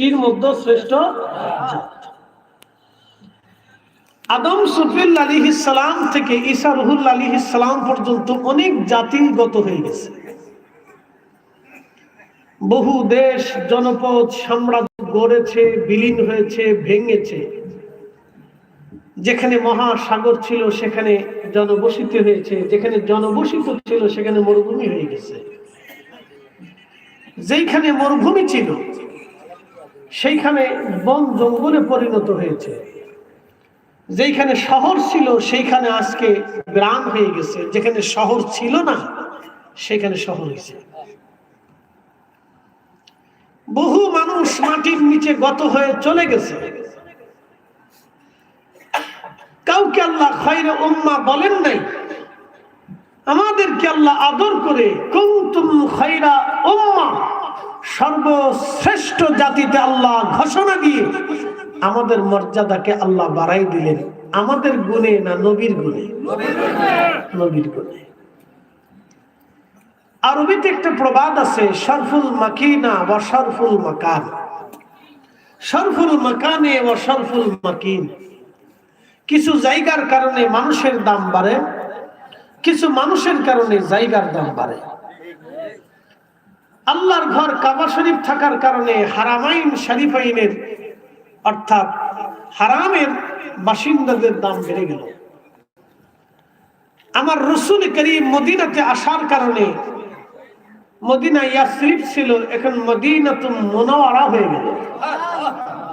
সৃষ্টির মধ্যে শ্রেষ্ঠ আদম সুফিল আলী ইসালাম থেকে ঈসা রুহুল আলী ইসালাম পর্যন্ত অনেক জাতিগত হয়ে গেছে। বহু দেশ, জনপদ সাম্রাজ্য গড়েছে, বিলীন হয়েছে, ভেঙেছে। যেখানে মহাসাগর ছিল, সেখানে জনবসিত হয়েছে। যেখানে জনবসিত ছিল, সেখানে মরুভূমি হয়ে গেছে। যেইখানে মরুভূমি ছিল সেইখানে বন জঙ্গলে পরিণত হয়েছে। যেখানে শহর ছিল, সেইখানে আজকে গ্রাম হয়ে গেছে। যেখানে শহর ছিল না, সেখানে শহর হয়েছে। বহু মানুষ মাটির নিচে গত হয়ে চলে গেছে। কাউকে আল্লাহ খৈরে উম্মা বলেন নাই? আমাদেরকে আল্লাহ আদর করে কুমতুম খৈরা উম্মা সর্বশ্রেষ্ঠ জাতিতে আল্লাহ ঘোষণা দিয়ে আমাদের মর্যাদাকে আল্লাহ বাড়াই দিলেন। আমাদের গুণে না নবীর গুণে? নবীর গুণে। আরবিতে একটা প্রবাদ আছে, শরফুল মাকিনা বা শরফুল মাকান। শরফুল মাকানে ও শরফুল মাকিন। কিছু জায়গার কারণে মানুষের দাম বাড়ে, কিছু মানুষের কারণে জায়গার দাম বাড়ে। আল্লাহর ঘর কাবা শরীফ থাকার কারণে হারামাইন শরীফাইনের, অর্থাৎ হারামের বাসিন্দাদের দাম বেড়ে গেল। আমার রসুল করিম মদিনাতে আসার কারণে মদিনা ইয়াসরিফ ছিল, এখন মদিনা তো মনোয়ারা হয়ে গেল।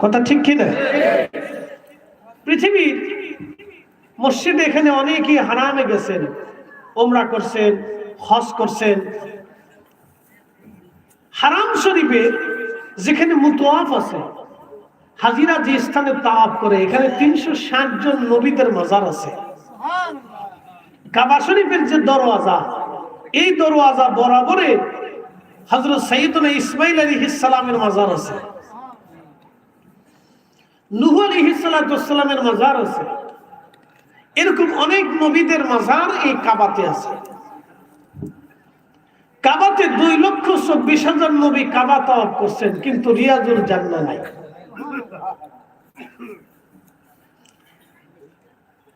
কথা ঠিক কিনা? পৃথিবীর মসজিদে এখানে অনেকেই হারামে গেছেন, ওমরা করছেন, হজ করছেন হারাম শরীফে যেখানে মুতোয়াফ আছে হাজিরা যে স্থানে তাওয়াফ করে এখানে তিনশো ষাট জন নবীদের মাজার আছে। কাবা শরীফের যে দরওয়াজা এই দরওয়াজা বরাবরে হজরত সৈয়দনা ইসমাইল আলী ইসালামের মাজার আছে। নুহ আলী ইসালামের মাজার আছে। এরকম অনেক নবীদের মাজার এই কাবাতে আছে। কাবাতে দুই লক্ষ চব্বিশ হাজার নবী কাবা তাওয়াব করছেন কিন্তু রিয়াজুল জান্না নাই।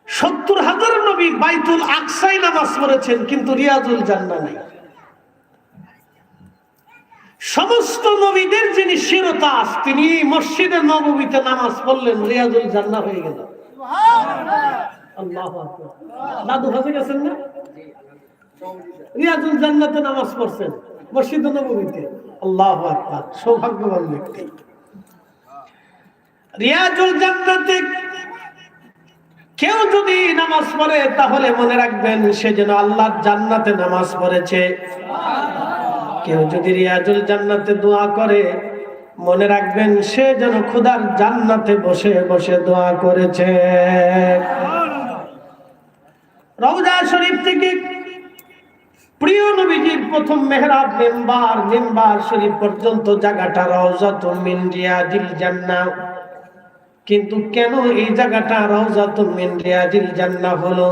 সত্তর হাজার নবী বাইতুল আকসাই নামাজ পড়েছেন কিন্তু রিয়াজুল জান্না নাই। সমস্ত নবীদের যিনি শিরতাস তিনি মসজিদে নবমীতে নামাজ পড়লেন রিয়াজুল জান্না হয়ে গেল। আল্লাহ দাদু হাজে গেছেন না? রিয়াজুল জান্নাতে নামাজ পড়ছেন মসজিদে নবমীতে। আল্লাহ আকবার, সৌভাগ্যবান ব্যক্তি। রিয়াজুল জান্নাতে কেউ যদি নামাজ পড়ে, তাহলে মনে রাখবেন সে যেন আল্লাহ জান্নাতে নামাজ পড়েছে। কেউ যদি রিয়াজুল জান্নাতে দোয়া করে, মনে রাখবেন সে যেন খুদার জান্নাতে বসে বসে দোয়া করেছে। রওজা শরীফ থেকে প্রিয় নবীজির প্রথম মেহরাব মেম্বার মেম্বার শরীফ পর্যন্ত জায়গাটা রওজাতুল মিন রিয়াজিল জান্নাহ। কিন্তু কেন এই জায়গাটা রওজাতুল মিন রিয়াজিল জান্নাহ হলো?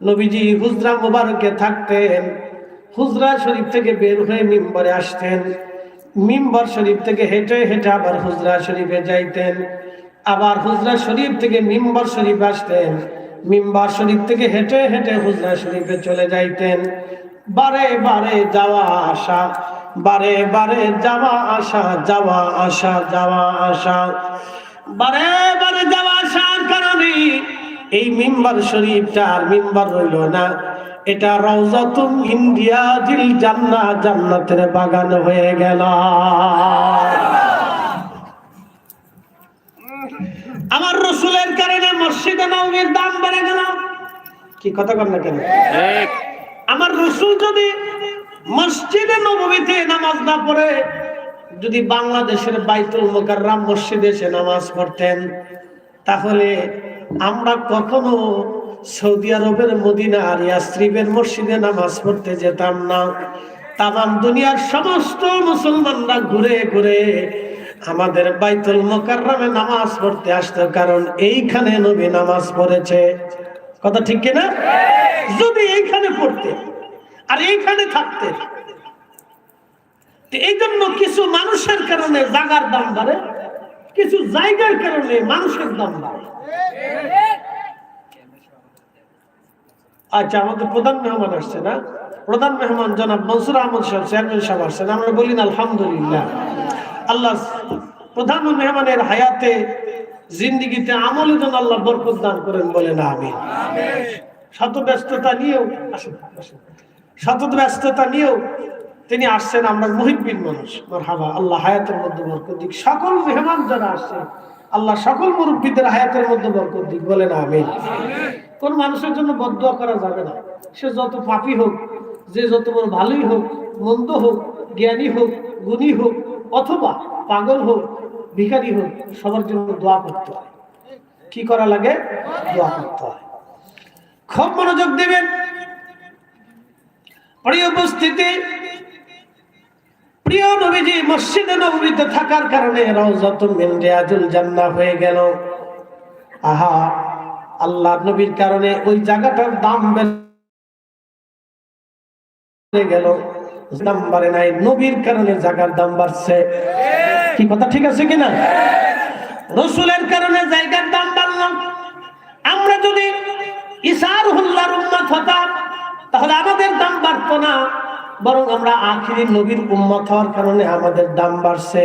নবীজি হুজরা মুবারকে থাকতেন, হুজরা শরীফ থেকে বের হয়ে মিম্বরে আসতেন। মিম্বর শরীফ থেকে হেঁটে হেঁটে আবার হুজরা শরীফে যাইতেন। আবার হুজরা শরীফ থেকে মিম্বর শরীফ আসতেন। মিম্বার শরীফ থেকে হেঁটে হেঁটে হুজরা শরীফে চলে যাইতেন। বারে বারে যাওয়া আসা, বারে বারে যাওয়া আসা যাওয়া আসা যাওয়া আসা। বারে বারে যাওয়া আসার কারণে এই মিম্বার শরীফটা আর মিম্বার রইল না। এটা রওজাতুম ইন্ডিয়া জিল জান্না, জান্নাতের বাগান হয়ে গেল। আমার রসুলের কারণে মসজিদে নবমীর দাম বেড়ে গেল। কি কথা কর না কেন? আমার রসুল যদি মসজিদে নবমীতে নামাজ না পড়ে, যদি বাংলাদেশের বাইতুল মোকাররাম মসজিদে এসে নামাজ পড়তেন, তাহলে আমরা কখনো সৌদি আরবের মদিনার ইয়াসরিবের মসজিদে নামাজ পড়তে যেতাম না। তাম দুনিয়ার সমস্ত মুসলমানরা ঘুরে ঘুরে আমাদের বাইতুল মোকাররমে নামাজ পড়তে আসতো, কারণ এইখানে নবী নামাজ পড়েছে। কথা ঠিক কিনা? যদি এইখানে পড়তে আর এইখানে থাকতে এই জন্য কিছু মানুষের কারণে জাগার দাম বাড়ে, কিছু জায়গার কারণে মানুষের দাম বাড়ে। আচ্ছা আমাদের প্রধান মেহমান আসছে না? প্রধান মেহমান জনাব মনসুর আহমদ সাহেব, চেয়ারম্যান সাহেব আসছেন। আমরা বলি না, আলহামদুলিল্লাহ। আল্লাহ প্রধান মেহমানের হায়াতে জিন্দিগিতে আমলের জন্য আল্লাহ বরকত দান করেন বলেন আমি শত ব্যস্ততা নিয়েও আসুন শত ব্যস্ততা নিয়েও তিনি আসছেন আমরা মুহিব্বিন মানুষ। হাবা আল্লাহ হায়াতের মধ্যে বরকত দিক। সকল মেহমান যারা আসছে, আল্লাহ সকল মুরব্বীদের হায়াতের মধ্যে বরকত দিক। বলেন আমি কোন মানুষের জন্য বদুয়া করা যাবে না। সে যত পাপি হোক, যে যত বড় ভালোই হোক, মন্দ হোক, জ্ঞানী হোক, গুণী হোক, অথবা পাগল হোক ভিখারি হোক সবার জন্য দোয়া করতে হয়। কি করা লাগে? দোয়া করতে হয়। খুব মনোযোগ দেবেন। প্রিয় উপস্থিতি, প্রিয় নবীজি মসজিদে নবীতে থাকার কারণে রওজাতুল মিন রিয়াজুল জান্নাহ হয়ে গেল। আহা, আল্লাহ নবীর কারণে ওই জায়গাটার দাম বেড়ে গেল। নাই, নবীর কারণে জায়গার দাম বাড়ছে। কি কথা ঠিক আছে কিনা? রসুলের কারণে জায়গার দাম বাড়লাম আমরা যদি ইসার হুল্লার উম্মত হতাম, তাহলে আমাদের দাম বাড়তো না। বরং আমরা আখিরি নবীর উম্মত হওয়ার কারণে আমাদের দাম বাড়ছে।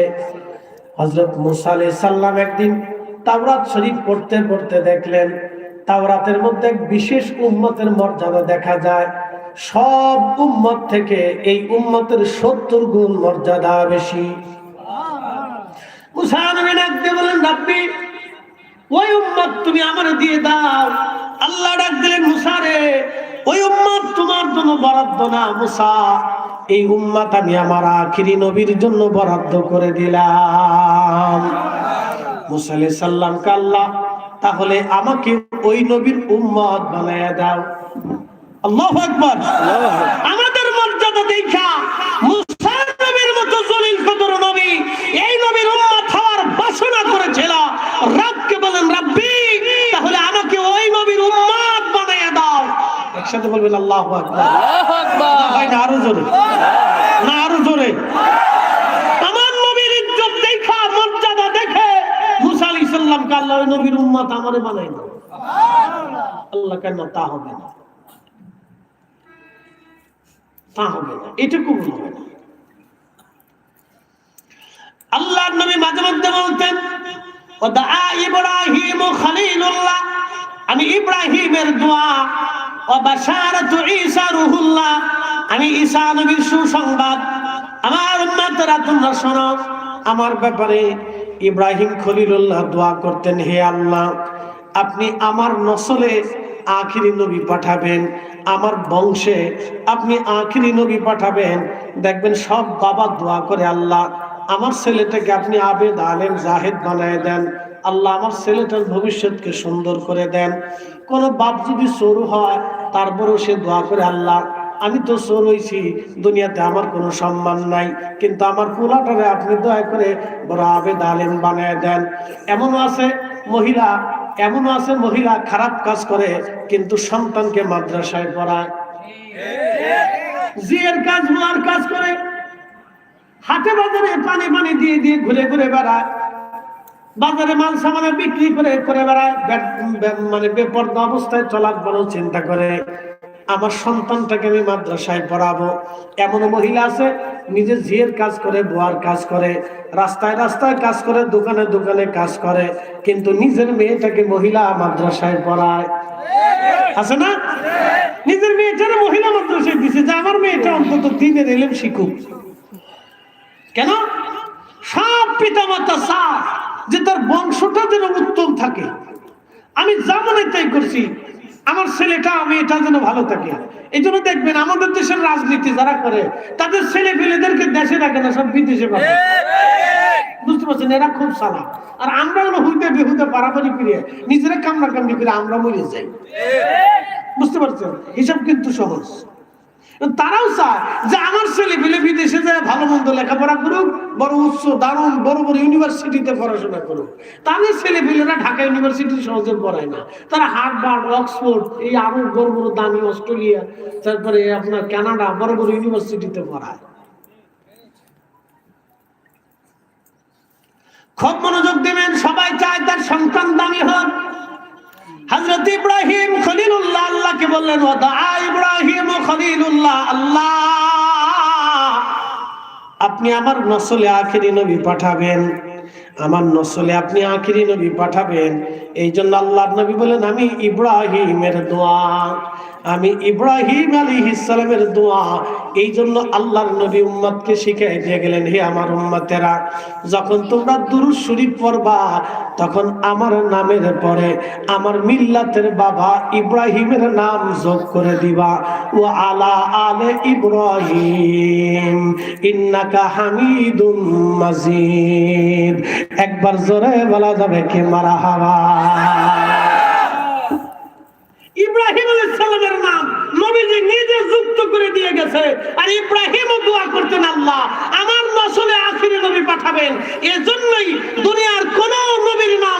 হজরত মুসা সাল্লাম একদিন তাওরাত শরীফ পড়তে পড়তে দেখলেন, তাওরাতের মধ্যে বিশেষ উম্মতের মর্যাদা দেখা যায়। সব উম্মত থেকে এই উম্মতের সত্তর গুণ মর্যাদা বেশি। তাহলে আমাকে ওই নবীর উম্মত বানায়া দাও। আল্লাহু আমাদের মর্যাদা দেখা। নবীর মতো জলিল কদর নবী, এই নবীর উম্মত বাসনা করেছিল রবকে বলেন রাব্বি তাহলে আমাকে ওই নবীর উম্মত বানায়া দাও। একসাথে বলবেন আল্লাহু আকবার। না আরও জোরে। না আরও জোরে। আমার নবীর ইজ্জত দেখা মর্যাদা দেখে মুসা আলাইহিস সালামকে আল্লাহ ওই নবীর উম্মত আমারে বানাই দাও। আল্লাহ কেন তা হবে না? তা হবে না। এটুকু হবে। না আল্লাহ নবী মাঝে মধ্যে বলতেন ও দা ইব্রাহিম আমি ইব্রাহিমের দোয়া, ও আমি ঈসা নবীর সুসংবাদ, আমার উম্মতরা, তোমরা শোনো, আমার ব্যাপারে ইব্রাহিম খলিলুল্লাহ দোয়া করতেন, হে আল্লাহ, আপনি আমার নসলে আখিরি নবী পাঠাবেন, আমার বংশে আপনি আখিরি নবী পাঠাবেন। দেখবেন সব বাবা দোয়া করে আল্লাহ আমার ছেলেটাকে আপনি আবেদ আলেম জাহেদ বানায় দেন। আল্লাহ আমার ছেলেটার ভবিষ্যৎকে সুন্দর করে দেন। কোন বাপ যদি চোর হয়, তারপরেও সে দোয়া করে, আল্লাহ, আমি তো চোর হইছি, দুনিয়াতে আমার কোনো সম্মান নাই। কিন্তু আমার পোলাটারে আপনি দয়া করে বড় আবেদ আলেম বানায় দেন। এমনও আছে মহিলা, এমনও আছে মহিলা খারাপ কাজ করে, কিন্তু সন্তানকে মাদ্রাসায় পড়ায়। জিয়ের কাজ বুলার কাজ করে। হাটে বাজারে পানি পানি দিয়ে দিয়ে ঘুরে ঘুরে বেড়ায়। বাজারে মাল সামানে বিক্রি করে করে বেড়ায়। মানে বেপর্দা অবস্থায় চলার বড় চিন্তা করে, আমার সন্তানটাকে আমি মাদ্রাসায় পড়াবো। এমন মহিলা আছে, নিজে ঝিয়ের কাজ করে, বোয়ার কাজ করে, রাস্তায় রাস্তায় কাজ করে, দোকানে দোকানে কাজ করে, কিন্তু নিজের মেয়েটাকে মহিলা মাদ্রাসায় পড়ায়। আছে না? নিজের মেয়েটার মহিলা মাদ্রাসায় দিছে, যে আমার মেয়েটা অন্তত দিনের এলেম শিখুক। কেন? সব পিতামাতা চায় যে তার বংশটা যেন উত্তম থাকে। আমি যা মনে তাই করছি, আমার ছেলেটা, আমি এটা যেন ভালো থাকে। এই জন্য দেখবেন আমাদের দেশের রাজনীতি যারা করে, তাদের ছেলে পেলেদেরকে দেশে রাখে না, সব বিদেশে বুঝতে পারছেন? এরা খুব সালা আর আমরা হলো হুইতে বেহুতে পারাপারি করে, নিজেরা কামনা কামড়ি করে আমরা মরে যাই। বুঝতে পারছেন? হিসাব কিন্তু সহজ। তারাও চায় যে আমার ছেলে বিলে বিদেশে যায়, ভালো মন্দ লেখাপড়া করুক, বড় উচ্চ, দারুণ, বড় বড় ইউনিভার্সিটিতে পড়াশোনা করুক। তাদের ছেলে পেলেরা ঢাকা ইউনিভার্সিটি সহজে পড়ায় না। তারা হার্ভার্ড, অক্সফোর্ড, এই আরও বড় বড় দামি অস্ট্রেলিয়া, তারপরে আপনার কানাডা, বড় বড় ইউনিভার্সিটিতে পড়ায়। খুব মনোযোগ দেবেন, সবাই চায় তার সন্তান দামি হোক। হজরত ইব্রাহিম খলিলুল্লাহ আল্লাহকে বললেন দা ইব্রাহিম খলিলুল্লাহ আল্লাহ। আপনি আমার নসলে আখেরি নবী পাঠাবেন। আমার নসলে আপনি আখেরি নবী পাঠাবেন। এই জন্য আল্লাহ নবী বলেন, আমি ইব্রাহিমের দোয়া আমি ইব্রাহিম আলী ইসলামের দোয়া এই জন্য আল্লাহর নবী উম্মতকে শিখাই দিয়ে গেলেন, হে আমার উম্মতেরা, যখন তোমরা দুরুদ শরীফ পড়বা, তখন আমার নামের পরে আমার মিল্লাতের বাবা ইব্রাহিমের নাম যোগ করে দিবা। ও আলা আলে ইব্রাহিম, ইন্নাকা হামিদুম মাজিদ। একবার জোরে বলা যাবে কি মারা হাওয়া? নবীজি নিজে যুক্ত করে দিয়ে গেছে। আর করতেন আমার নবী পাঠাবেন। এজন্যই দুনিয়ার কোন নবীর নাম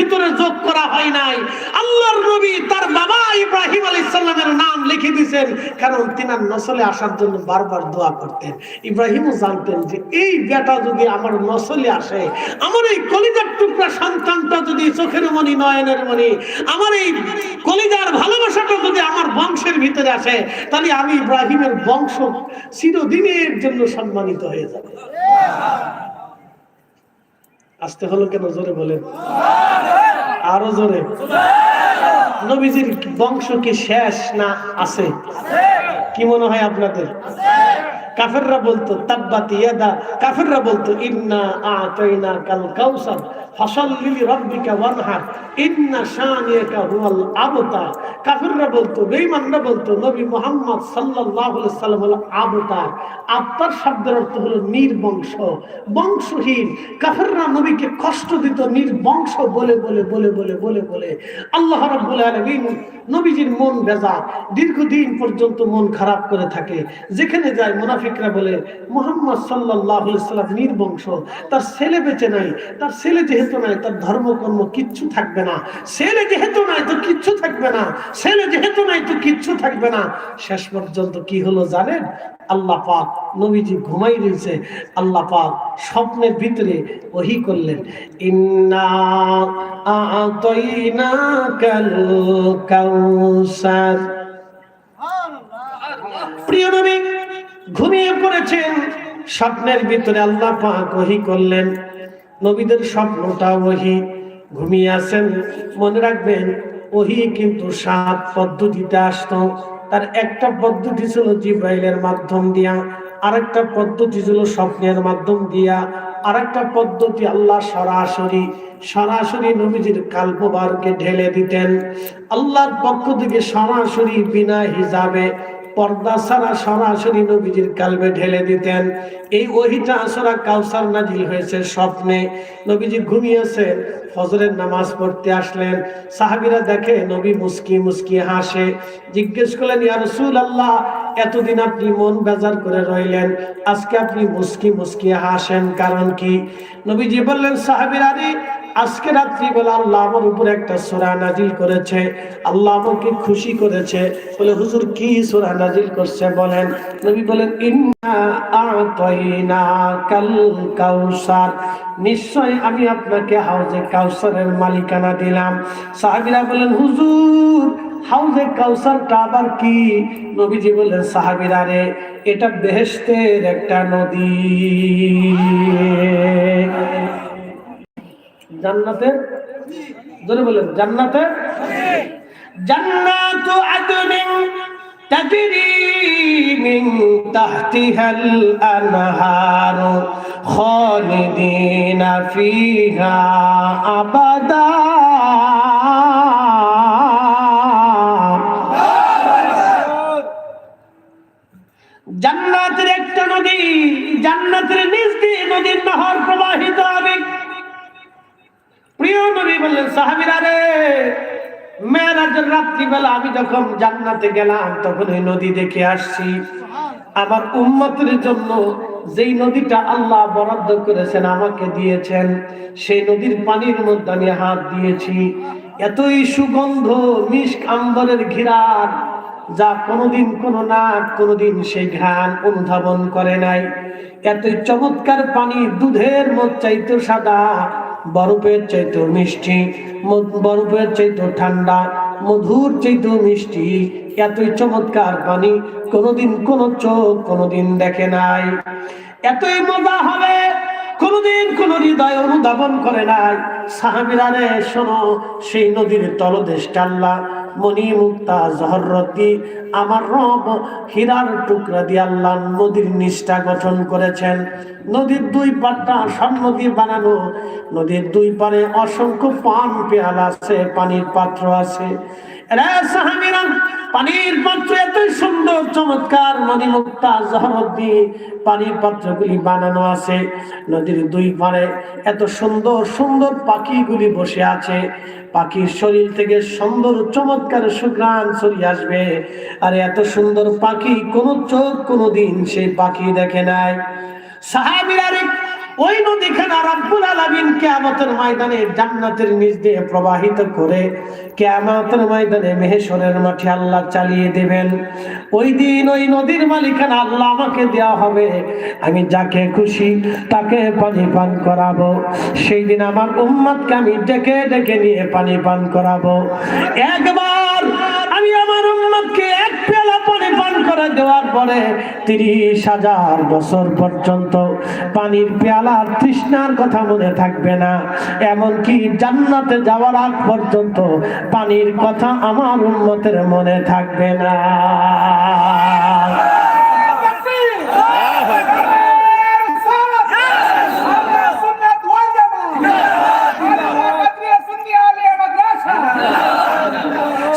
ভিতরে যোগ করা হয় নাই। আল্লাহর নবী তার বাবা ইব্রাহিম আলাইহিসসালামের নাম লিখে দিয়েছেন, কারণ তিনার নসলে আসার জন্য বারবার দোয়া করতেন। ইব্রাহিমও জানতেন যে এই বেটা যদি আমার নসলে আসে, আমার এই কলিজার টুকরা সন্তানটা যদি চোখের মনি নয়নের মনি আমার এই কলিজার ভালোবাসাটা যদি আমার বংশের ভিতরে আসে, তাহলে আমি ইব্রাহিমের বংশ চিরদিনের জন্য সম্মানিত হয়ে যাবে। আসতে হলো কেন? জোরে বলেন। আরও জোরে। নবীজির বংশ কি শেষ না আছে? কি মনে হয় আপনাদের? কাফেররা বলতো কাফেররা বলতো, ইন্না আতাইনা কাল কাউসার ফাসাল্লি ওয়ানহার ইন্না শানিয়াকা হুয়াল আবতা। কাফেররা বলতো, বেঈমানরা বলতো, নবী মুহাম্মদ সাল্লাল্লাহু আলাইহি সাল্লাম হলো আবতার আবতার শব্দের অর্থ হলো নির্বংশ, বংশহীন। কাফেররা নবীকে কষ্ট দিত নির্বংশ বলে বলে বলে বলে বলে বলে। আল্লাহ রাব্বুল আলামিন নবীজির মন বেজা দীর্ঘদিন পর্যন্ত মন খারাপ করে থাকে। যেখানে যায় মুনাফিকরা বলে মোহাম্মদ সাল্লাম নির্বংশ। তার ছেলে বেঁচে নাই তার ছেলে যেহেতু নাই তার ধর্মকর্ম কিচ্ছু থাকবে না। ছেলে যেহেতু নাই তো কিচ্ছু থাকবে না। ছেলে যেহেতু নাই তো কিচ্ছু থাকবে না। শেষ পর্যন্ত কি হলো জানেন? আল্লাহ পাক নবীজি ঘুমাই দিয়েছে আল্লাহ পাক স্বপ্নের ভিতরে ওহি করলেন ইন্না আতাইনাকাল কাউসার। প্রিয় নবী ঘুমিয়ে পড়েছেন। স্বপ্নের ভিতরে আল্লাহ পাক ওহি করলেন। নবীদের স্বপ্নটা ওহি। ঘুমিয়ে আছেন, মনে রাখবেন, ওহি কিন্তু সাত পদ্ধতিতে আসতো। তার একটা পদ্ধতি ছিল জিব্রাইলের মাধ্যম দিয়া, আরেকটা পদ্ধতি ছিল স্বপ্নের মাধ্যম দিয়া, আরেকটা পদ্ধতি আল্লাহ সরাসরি সরাসরি নবীজির কাল্পবারকে ঢেলে দিতেন। আল্লাহর পক্ষ থেকে সরাসরি বিনা হিসাবে পর্দা ছাড়া সরাসরি নবীজির কালবে ঢেলে দিতেন। এই ওহিটা আসরা কাউসার নাজিল হয়েছে স্বপ্নে। নবীজি ঘুমিয়েছেন ফজরের নামাজ পড়তে আসলেন। সাহাবিরা দেখে নবী মুস্কি মুস্কি হাসে। জিজ্ঞেস করলেন, ইয়া রসুল আল্লাহ এতদিন আপনি মন বেজার করে রইলেন। আজকে আপনি মুস্কি মুস্কি হাসেন, কারণ কি? নবীজি বললেন সাহাবিরা রে আজকে রাত্রিবেলা আল্লাহ আমার উপরে একটা সোরা নাজিল করেছে। আল্লাহ আমাকে খুশি করেছে। বলে, হুজুর, কি সোরা নাজিল করছে বলেন? নবী বলেন, ইন্না কাল কাউসার নিশ্চয় আমি আপনাকে হাউজে কাউসারের মালিকানা দিলাম। সাহাবীরা বলেন, হুজুর, হাউজে কাউসারটা আবার কি? নবীজি বললেন সাহাবীরা রে, এটা বেহেশতের একটা নদী। জান্নাতের? জোরে বলেন, জান্নাতের? জান্নাতু আদনিন তাজরি মিন তাহতিহাল আনহার খালিদিনা ফিহা আবাদা। জান্নাতের একটা নদী, জান্নাতের নিচ দিয়ে নদীর নহর প্রবাহিত হবে। প্রিয় নবী বললেন রাত্রিবেলা আমি যখন জান্নাতে গেলাম, তখন ওই নদী দেখে আসছি। আমার উম্মতের জন্য যেই নদীটা আল্লাহ বরাদ্দ করেছেন, আমাকে দিয়েছেন, সেই নদীর পানির মধ্যে আমি হাত দিয়েছি। এতই সুগন্ধ, মিষ্ক আম্বরের ঘিরার, যা কোনোদিন, কোনো নাক, কোনোদিন সেই ঘ্রাণ অনুধাবন করে নাই। এতই চমৎকার পানি, দুধের মত চাইতো সাদা বরফের চাইতো মিষ্টি বরফের চাইতো ঠান্ডা, মধুর চাইতো মিষ্টি। এতই চমৎকার পানি কোনোদিন কোনো চোখ কোনোদিন দেখে নাই। এতই মজা হবে, কোনদিন কোন হৃদয় অনুধাবন করে নাই। সাহাবিরারে শোনো, সেই নদীর তলদেশ টাল্লা মণি মুক্তা জহরতি, আমার রব হীরার টুকরা দিয়ে আল্লাহ নদীর নিষ্ঠা গঠন করেছেন। নদীর দুই পাটটা স্বর্ণ দিয়ে বানানো। নদীর দুই পারে অসংখ্য পান পেয়াল আছে, পানির পাত্র আছে। পানির পাত্র এত সুন্দর, চমৎকার, নদী মুক্তা জহরত দিয়ে পানির পাত্রগুলি বানানো আছে। নদীর দুই পারে এত সুন্দর সুন্দর পাখিগুলি বসে আছে। পাখির শরীর থেকে সুন্দর, চমৎকার সুগ্রাণ ছড়িয়ে আসবে। আর এত সুন্দর পাখি, কোনো চোখ কোনো দিন সেই পাখি দেখে নাই। সাহাবিরা ওই নদীখানা রব্বুল আলামিন কিয়ামতের ময়দানে জান্নাতের নিচ দিয়ে প্রবাহিত করে কিয়ামতের ময়দানে মেহেশ্বরের মাঠে আল্লাহ চালিয়ে দেবেন। ওই দিন ওই নদীর মালিকানা আল্লাহ আমাকে দেওয়া হবে। আমি যাকে খুশি তাকে পানি পান করাবো। সেই দিন আমার উম্মাদকে আমি ডেকে ডেকে নিয়ে পানি পান করাবো। একবার আমি আমার পেলা পানি করে দেওয়ার পরে তিরিশ হাজার বছর পর্যন্ত পানির পেয়ালার তৃষ্ণার কথা মনে থাকবে না। এমনকি জান্নাতে যাওয়ার আগ পর্যন্ত পানির কথা আমার উন্মতের মনে থাকবে না।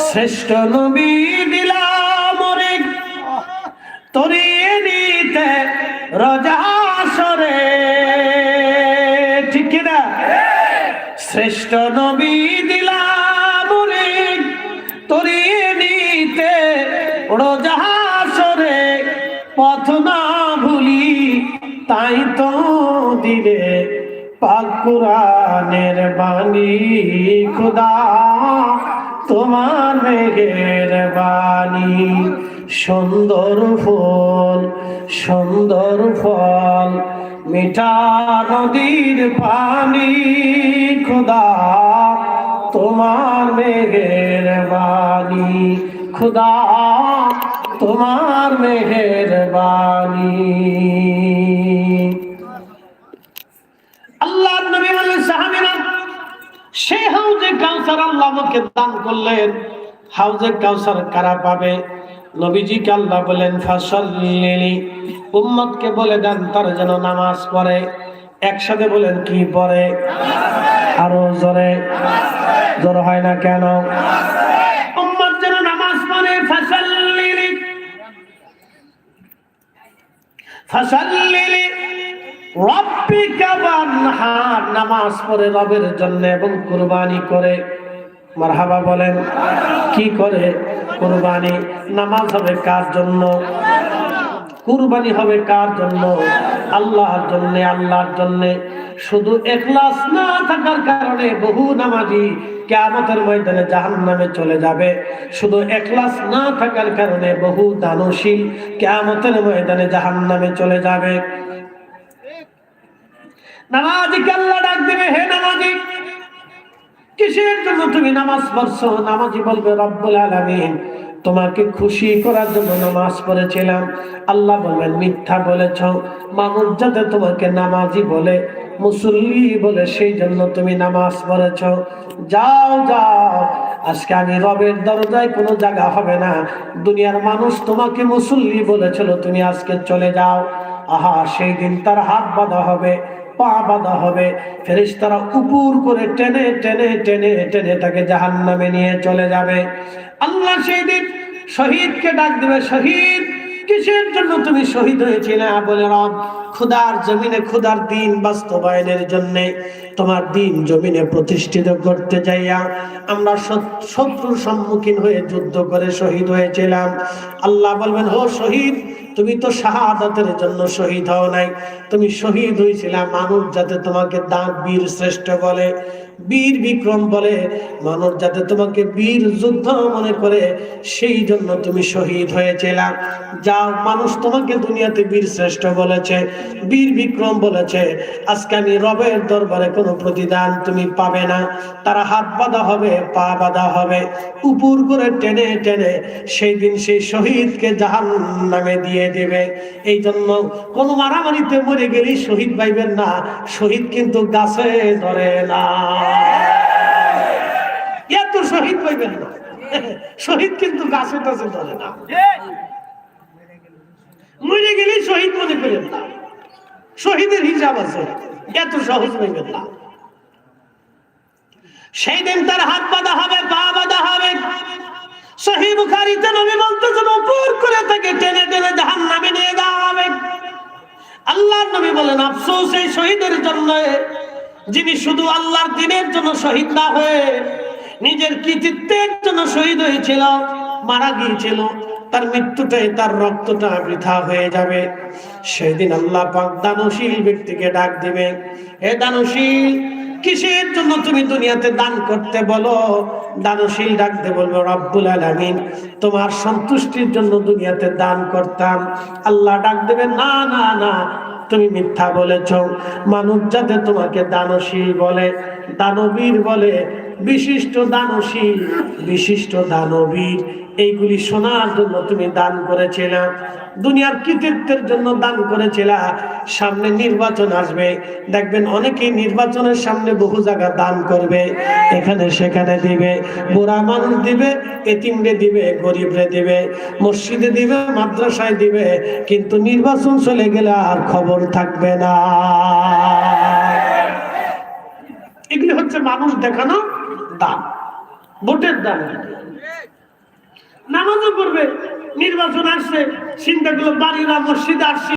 শ্রেষ্ঠ নবী রজাসরে ঠিক কিনা শ্রেষ্ঠ নবী দিলাম রে তরিয়ে নিতে রজাসরে পথ না ভুলি তাই তো দিলে পাক কুরআনের বাণী, খুদা। তোমার মেঘের বাণী। সুন্দর ফুল, সুন্দর ফল, মিঠা নদীর পানি। খুদা, তোমার মেঘের বাণী। খুদা, তোমার মেঘের বাণী। আল্লাহ নবী সাহাবীরা সেই হাউজে কাউসার আল্লাহ আমাকে দান করলেন। হাউজে কাউসার কারা পাবে? নবীজিকে আল্লাহ বলেন, ফাসল্লিলি। উম্মতকে বলে দেন, তার যেন নামাজ পড়ে। একসাথে বলেন, কি পড়ে? আরও জোরে। জোর হয় না কেন? উম্মত যেন নামাজ নামাজ পড়ে রবের জন্য এবং কুরবানি করে। মারহাবা বলেন, কি করে কুরবানি? নামাজ হবে কার জন্য? কুরবানি হবে কার জন্য? আল্লাহর জন্য আল্লাহর জন্য। শুধু এখলাস না থাকার কারণে বহু নামাজি কেয়ামতের ময়দানে জাহান নামে চলে যাবে। শুধু এখলাস না থাকার কারণে বহু দানশীল কেয়ামতের ময়দানে জাহান্নামে চলে যাবে। আল্লাহ তোমাকে খুশি করার জন্য নামাজ পড়েছিলাম। আল্লাহ বলবেন, মিথ্যা বলেছ। মানুষ যাতে তোমাকে নামাজি বলে, মুসল্লি বলে, সেই জন্য তুমি নামাজ পড়েছ। যাও যাও, আজকে আমি রবের দরজায় কোনো জায়গা হবে না। দুনিয়ার মানুষ তোমাকে মুসল্লি বলেছিল, তুমি আজকে চলে যাও। আহা, সেই দিন তার হাত বাঁধা হবে। পা বাঁধা হবে। ফেরেশতারা উপর করে টেনে টেনে টেনে টেনে তাকে জাহান নামে নিয়ে চলে যাবে। আল্লাহ সেই দিন শহীদকে ডাক দেবে, শহীদ কিসের জন্য তুমি শহীদ হয়েছিলে? বলে, রব, খুদার জমিনে খুদার দিন বাস্তবায়নের জন্য তোমার দিন জমিনে প্রতিষ্ঠিত করতে যাইয়া আমরা শত্রুর সম্মুখীন হয়ে যুদ্ধ করে শহীদ হয়েছিলাম। আল্লাহ বলবেন, ও শহীদ, তুমি তো শাহাদাতের জন্য শহীদ হও নাই। তুমি শহীদ হয়েছিলাম মানুষ যাতে তোমাকে দাঁত বীর শ্রেষ্ঠ বলে। বীর বিক্রম বলে মানুষ যাতে তোমাকে বীর যুদ্ধ মনে করে সেই জন্য তুমি শহীদ হয়েছিলা। যাও, মানুষ তোমাকে দুনিয়াতে বীর শ্রেষ্ঠ বলেছে, বীর বিক্রম বলেছে, আজকে আমি রবের দরবারে কোনো প্রতিদান তুমি পাবে না। তারা হাত বাঁধা হবে, পা বাঁধা হবে, উপর করে টেনে টেনে সেই দিন সেই শহীদকে জাহান নামে দিয়ে দেবে। এই জন্য কোনো মারামারিতে মরে গেলেই শহীদ পাইবেন না, শহীদ কিন্তু গাছে ধরে না। এত শহীদ পাইবেন না শহীদ কিন্তু গাছে টাছে ধরে না। মরে গেলেই শহীদ মনে করেন না। শহীদের হিসাব আছে। এত সহজ পাইবেন না সেই দিন তার হাত বাঁধা হবে, পা বাঁধা হবে। সহি বুখারিতে নবী বলতেছেন উপর করে তাকে টেনে টেনে জাহান নামে নিয়ে যাওয়া হবে। আল্লাহ নবী বলেন, আফসোস এই শহীদের জন্য। যিনি শুধু আল্লাহর দিনের জন্য শহীদ না হয়ে নিজের কৃতিত্বের জন্য শহীদ হয়েছিল, মারা গিয়েছিল, তার মৃত্যুটাই তার রক্তটা বৃথা হয়ে যাবে। সেদিন আল্লাহ পাক দানশীল ব্যক্তিকে ডাক দিবে হে দানশীল, কিসের জন্য তুমি দুনিয়াতে দান করতে বলো? দানশীল ডাকতে বলব, রব্বুল আলামিন, তোমার সন্তুষ্টির জন্য দুনিয়াতে দান করতাম। আল্লাহ ডাক দেবে না না না তুমি মিথ্যা বলেছ। মানুষ যাতে তোমাকে দানসী বলে দানবীর বলে বিশিষ্ট দানসী বিশিষ্ট দানবীর এইগুলি শোনার জন্য তুমি দান করেছিলে। দুনিয়ার কৃতিত্বের জন্য দান করেছিলা। সামনে নির্বাচন আসবে। দেখবেন অনেকেই নির্বাচনের সামনে বহু জায়গা দান করবে। এখানে সেখানে দিবে। বুড়া মানুষ দিবে, এতিমরে দিবে, গরিবরে দিবে। মসজিদে দিবে, মাদ্রাসায় দিবে। কিন্তু নির্বাচন চলে গেলে আর খবর থাকবে না। এগুলি হচ্ছে মানুষ দেখানো দান। ভোটের দান। নামাজও করবে নির্বাচন আসছে চিন্তা করল বাড়িরা মসজিদে আসছে।